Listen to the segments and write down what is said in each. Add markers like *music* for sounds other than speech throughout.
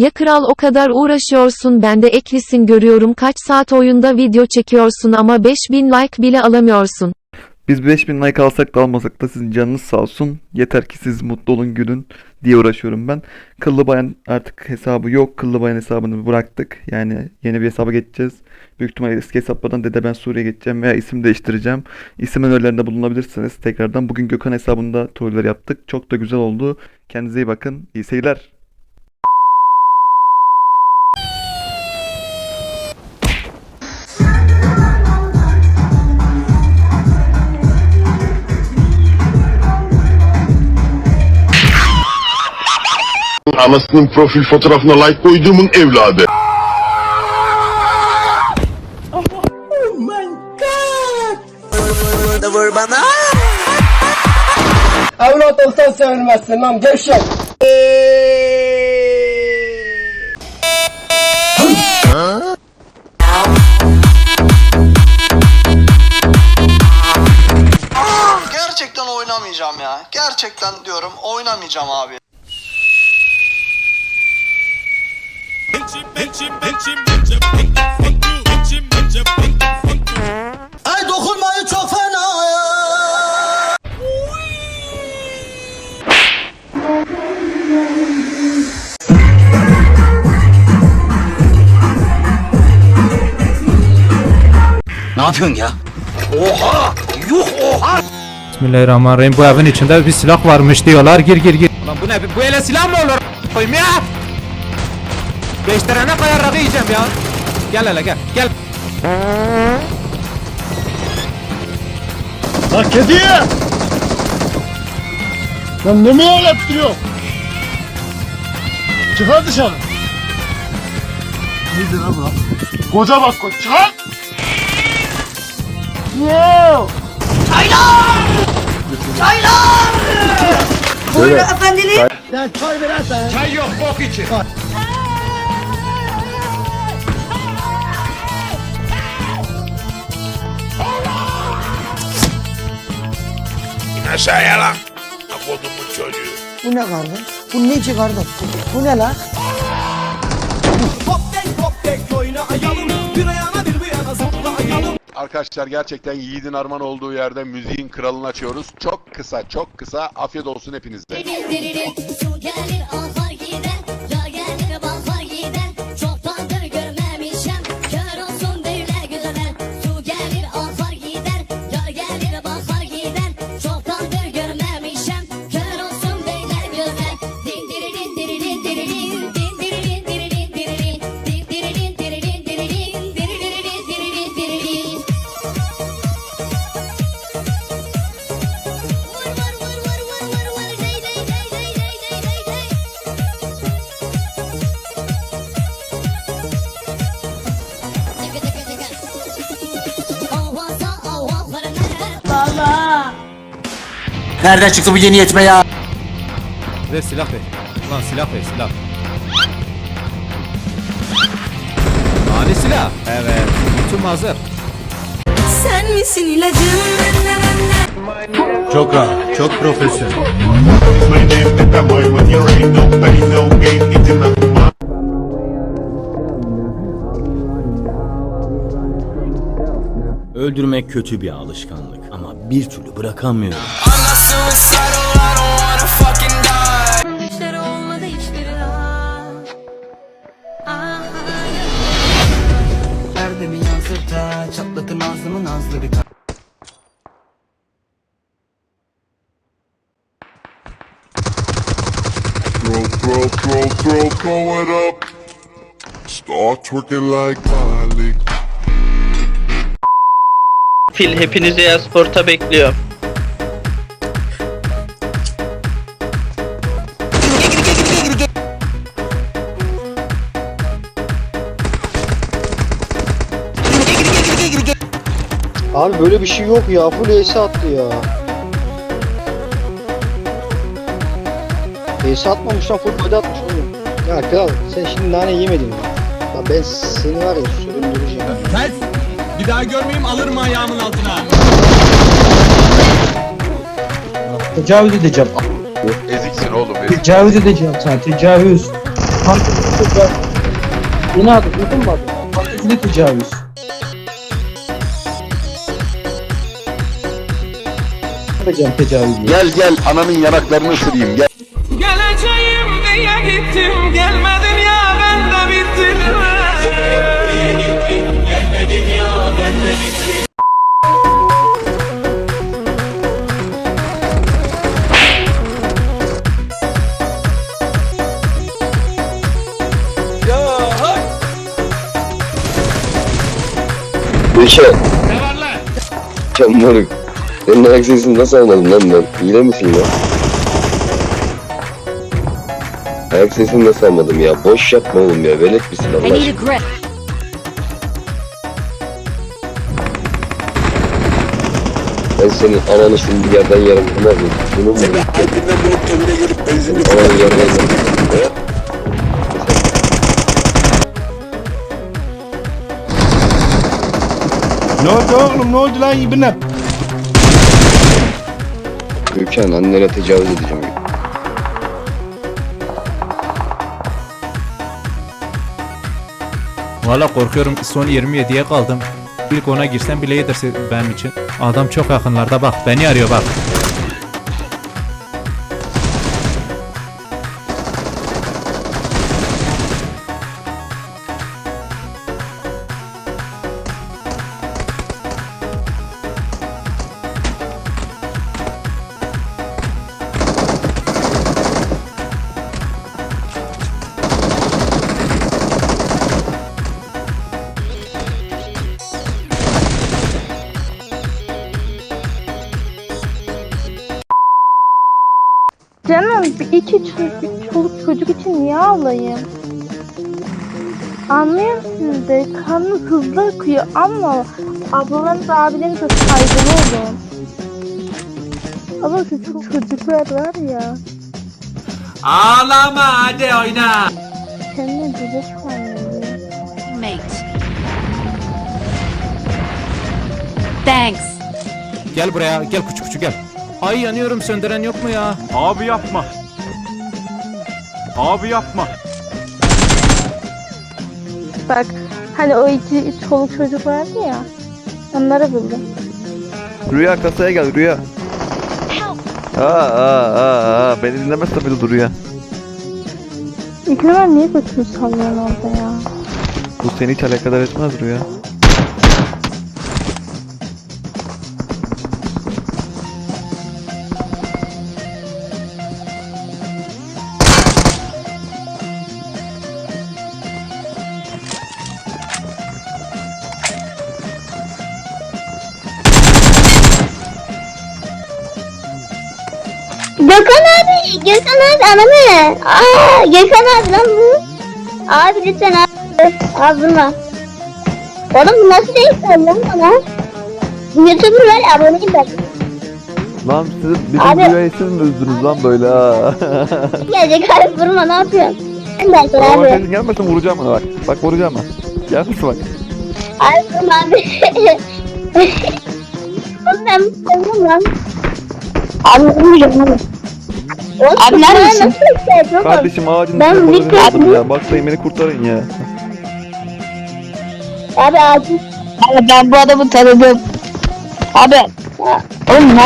Ya kral o kadar uğraşıyorsun ben de eklisin görüyorum kaç saat oyunda video çekiyorsun ama 5000 like bile alamıyorsun. Biz 5000 like alsak da almasak da sizin canınız sağ olsun. Yeter ki siz mutlu olun gülün diye uğraşıyorum ben. Kıllı bayan artık hesabı yok. Kıllı bayan hesabını bıraktık. Yani yeni bir hesaba geçeceğiz. Büyük ihtimalle eski hesaplardan Dede Ben Suriye geçeceğim veya isim değiştireceğim. İsim önerilerinde bulunabilirsiniz. Tekrardan bugün Gökhan hesabında turlar yaptık. Çok da güzel oldu. Kendinize iyi bakın. İyi seyirler. Anasının profil fotoğrafına like koyduğumun evladı. Vur bana. Evlat olsan sevilmezsin lan gevşek. Gerçekten oynamayacağım ya. Gerçekten diyorum oynamayacağım abi. Ay dokunmayın çok fena ya. Ne yapıyorsun ya? Oha! Yuh oha! Bismillahirrahmanirrahim. Bu evin içinde bir silah varmış diyorlar. Gir gir gir. Lan bu ne? Bu ele silah mı olur? Koyayım ya. Beş tane kadar rakı yiyeceğim ya. Gel hele gel. Gel. Lan kedi! Lan ne mi ağlattırıyor? Çıkar dışarı. Nedir lan bu? Koca bak koç çıkar! Wow! Buyurun efendim. Sen çay verersen. Çay yok bok için. Aşağıya lan. Kodumun çocuğu. Bu ne kardeş? Bu neci kardeş? Bu ne lan? Arkadaşlar gerçekten yiğidin arman olduğu yerde müziğin kralını açıyoruz. Çok kısa çok kısa afiyet olsun hepinize. Su gelir ahar gider, Nereden çıktı bu yeni yetme ya? Ver silah ver. Lan silah ver silah. Hani silah? Evet. Tüm hazır. Sen misin ilacım? Çok rahat, çok profesyonel. Öldürmek kötü bir alışkanlık ama bir türlü bırakamıyorum. Perdemi yansırta, çatlatın ağzımın ağızları Throw, throw, throw, throw, throw it up. Start twerking like Miley. Fil hepinizi e-sporta bekliyor. Abi böyle bir şey yok ya. Full ace attı ya. Ace atmamış lan full body atmış oğlum. Ya kral sen şimdi nane yemedin mi? Ya ben seni var ya süründüreceğim. Bir daha görmeyeyim alırım ayağımın altına. Tecavüz edeceğim. Eziksin oğlum ezik. Tecavüz edeceğim sana tecavüz. Fantezi tecavüz. Yeni adı duydun mu adı? Tecavüz. Yapacağım tecavüzü. Gel gel ananın yanaklarını ısırayım gel. Geleceğim diye gittim gelmedin ya ben de bittim. Beşe. Ne var lan? Canlarım. Senin ayak sesini nasıl anladım lan ben? Hile misin ya? Ayak sesini nasıl anladım ya? Boş yapma oğlum ya. Velet misin Allah aşkına? Ben senin ananı şimdi bir yerden yarım kınar mıyım? Bunu mu? Ananı yerden yarım Ne oldu oğlum ne oldu lan ibne? Gökhan annene tecavüz edeceğim. Valla korkuyorum son 27'ye kaldım. İlk ona girsem bile yedirse benim için. Adam çok yakınlarda bak beni arıyor bak. İki çocuk, çoluk çocuk için niye ağlayayım? Anlıyorsunuz de kanı hızlı akıyor ama ablalarınız abileriniz de saygılı olun. Ama küçük çocuklar var ya. Ağlama hadi oyna. Kendine bebek sanıyor. Thanks. Gel buraya gel küçük küçük gel. Ay yanıyorum söndüren yok mu ya? Abi yapma. Abi yapma. Bak hani o iki çoluk çocuk vardı ya. Onları buldum. Rüya kasaya gel Rüya. Aa, aa, aa, aa. Beni dinlemezse bile dur Rüya. İkramlar niye götünü sallıyorsun orada ya? Bu seni hiç alakadar etmez Rüya. Gökhan abi, ananı. Aa, Gökhan abi lan bu. Abi lütfen abi. Vurma. Oğlum bu nasıl değil lan bana? YouTuber var aboneyim ben. Lan siz bizim Abi- Rüya'yı siz mi üzdünüz lan böyle ha? *laughs* Gelecek abi vurma ne yapıyorsun? Ben sana Tamam abi. sesin gelmesin vuracağım ona bak. Bak vuracağım ha. Gelmesin bak. Abi vurma abi. *laughs* Oğlum ben sevmem lan. Abi vurmayacağım abi. Abi neredesin? Kardeşim ağacın Ben bir koydum aldım ya. Baklayın beni kurtarın ya. Abi acil. Abi ben bu adamı tanıdım. Abi. Oğlum ne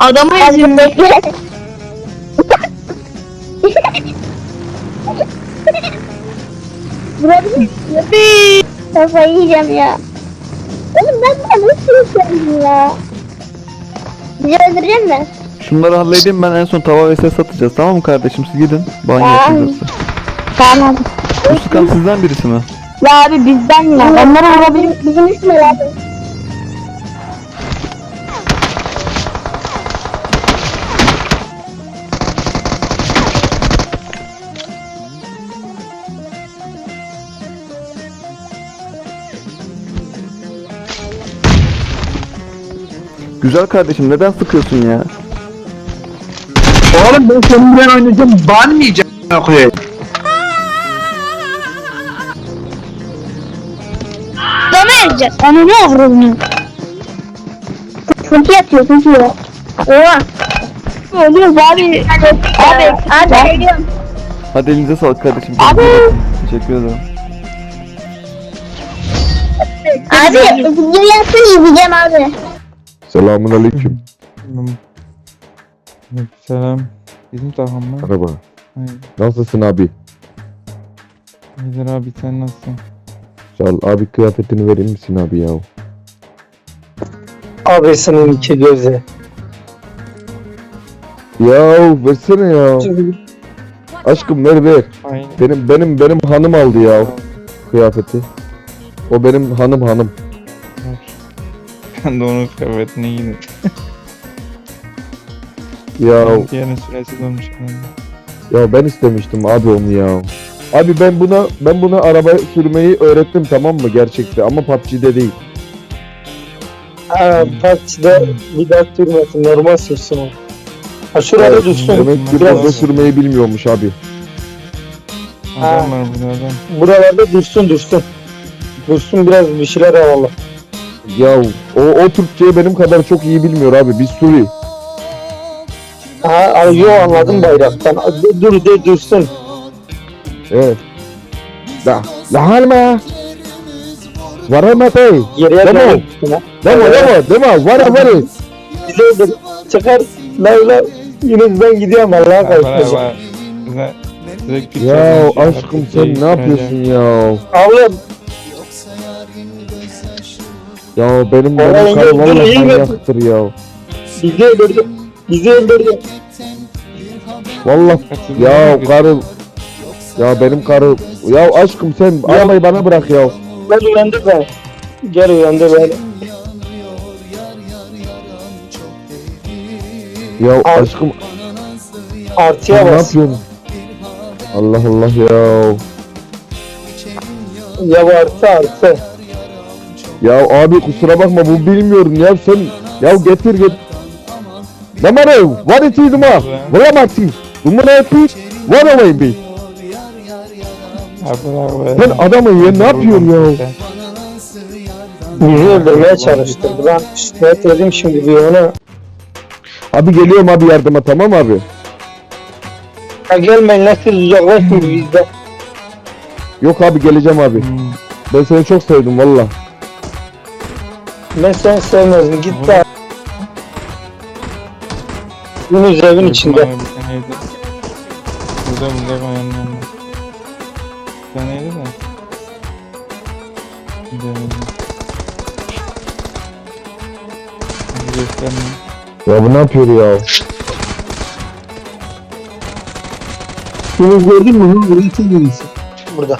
Adamı izliyorum. Bekle. Vurabilir miyim? Kafayı yiyeceğim ya. Oğlum ben buna nasıl yükseldim ya? Bizi öldürecek mi? Şunları halledeyim ben en son tava ve ses satacağız tamam mı kardeşim siz gidin. Banyo yoksa. Tamam. Bu sıkan sizden birisi mi? Ya abi bizden ya. Onları vurabilir. Bizim üstüne abi. Güzel kardeşim neden sıkıyorsun ya? Oğlum ben seninle oynayacağım. Banmayacağım. koyayım. Dama edeceğiz. Ne avradını? Sıkıntı yatıyor, sıkıntı yok. Oha. Oluyor abi. Abi, abi, geliyorum. Hadi elinize sağlık kardeşim. Abi. Teşekkür ederim. Abi, yapsın izleyeceğim abi. Selamun aleyküm. Selam. Bizim takım mı? Merhaba. Nasılsın abi? İyidir abi sen nasılsın? Sağ ol. Abi kıyafetini verir misin abi ya? Abi senin iki gözü. Ya versene ya. Aşkım ver ver. Aynen. Benim benim benim hanım aldı ya kıyafeti. O benim hanım hanım. Ben de onun kıyafetine giydim. Ya Diğerinin süresi dolmuş. ya ben istemiştim abi onu ya. Abi ben buna ben buna araba sürmeyi öğrettim tamam mı gerçekte ama PUBG'de değil. Ha, PUBG'de bir daha sürmesin, normal sürsün o. Ha şurada Evet, dursun. Demek ki Biraz burada sürmeyi bilmiyormuş abi. Adam var burada adam. buralarda dursun dursun. Dursun biraz bir şeyler havalı. Ya o, o Türkçeyi benim kadar çok iyi bilmiyor abi. Biz Suri. Ha, ha, yo anladım bayraktan. Dur, dur de dursun. Evet. La la halma. Varama bey. Geriye gitsin, Demo demo demo. Vara vara. Bize öldür. Çıkar. La la. Yunus ben gidiyorum Allah'a kavuşacağım. Ya aşkım sen ne yapıyorsun ya? Ablam Ya benim benim karım dur, valla iyi manyaktır ya. bizi öldürdü. Bizi öldürdü. Valla ya karı ya benim karı ya aşkım sen arabayı bana bırak ya. Gel uyandı ben. Gel uyandı ben. Ya Al. aşkım Artıya sen ne bas. yapıyorsun? Allah Allah ya. Ya bu artı artı. Ya abi kusura bakma bu bilmiyorum ya sen ya getir get. Damare what is it ma? Valla mati. Numara yapı. Valla vay be. Sen adamı ya ne yapıyorsun ya? Bizi öldürmeye çalıştı. Ben şikayet edeyim şimdi bir ona. Abi geliyorum abi yardıma tamam abi. Ha gelmeyin lan siz uzaklaşın bizden. Yok abi geleceğim abi. Ben seni çok sevdim valla. Ben seni sevmezdim. Git de. Yunus evin içinde. Burada burada bayanın yanında. Bir taneydi de. Gidemedim. Hadi gösterme. Ya bu ne yapıyor ya? Yunus gördün mü? Burası Yunus. Burada.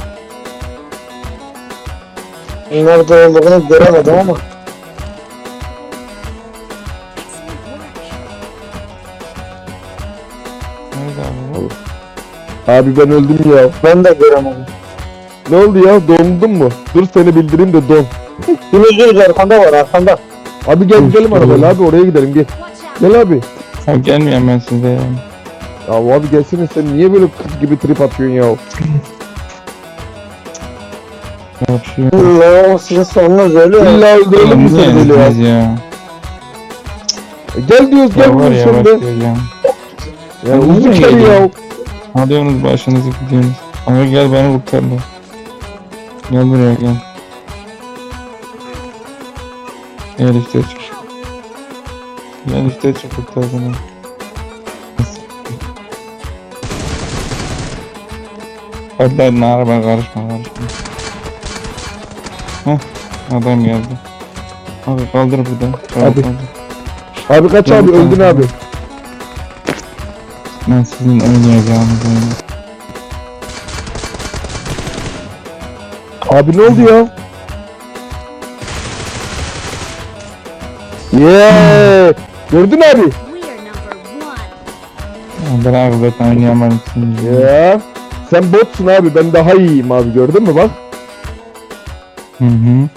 Nerede olduğunu göremedim ama. Abi ben öldüm ya. Ben de göremedim. Ne oldu ya? Dondun mu? Dur seni bildireyim de don. *laughs* Yunus Yunus arkanda var arkanda. Abi gel gidelim arabayla abi oraya gidelim gel. Gel abi. Ha gelmiyorum ben size ya. Ya abi gelsene sen niye böyle kız gibi trip atıyorsun ya? Yapışıyor. Allah sizin sonunuz öyle ya. İlla öldürelim mi seni böyle ya? Gel diyoruz gel var diyoruz ya sen de. başlayacağım. Ya uzun gel ya. Alıyorsunuz başınızı gidiyorsunuz. Ama gel beni kurtar da. Gel buraya gel. Gel işte çık. Gel işte çık kurtar beni. Hadi araba karışma karışma. Heh adam geldi. Abi kaldır buradan. Abi. kaldır. Abi kaç abi öldün abi. Ben sizin oynayacağınız oyunu. Abi ne oldu ya? Yeah. Gördün abi. Ya Bırak ben oynayamadım şimdi. Ya. Sen botsun abi ben daha iyiyim abi gördün mü bak. Hı hı.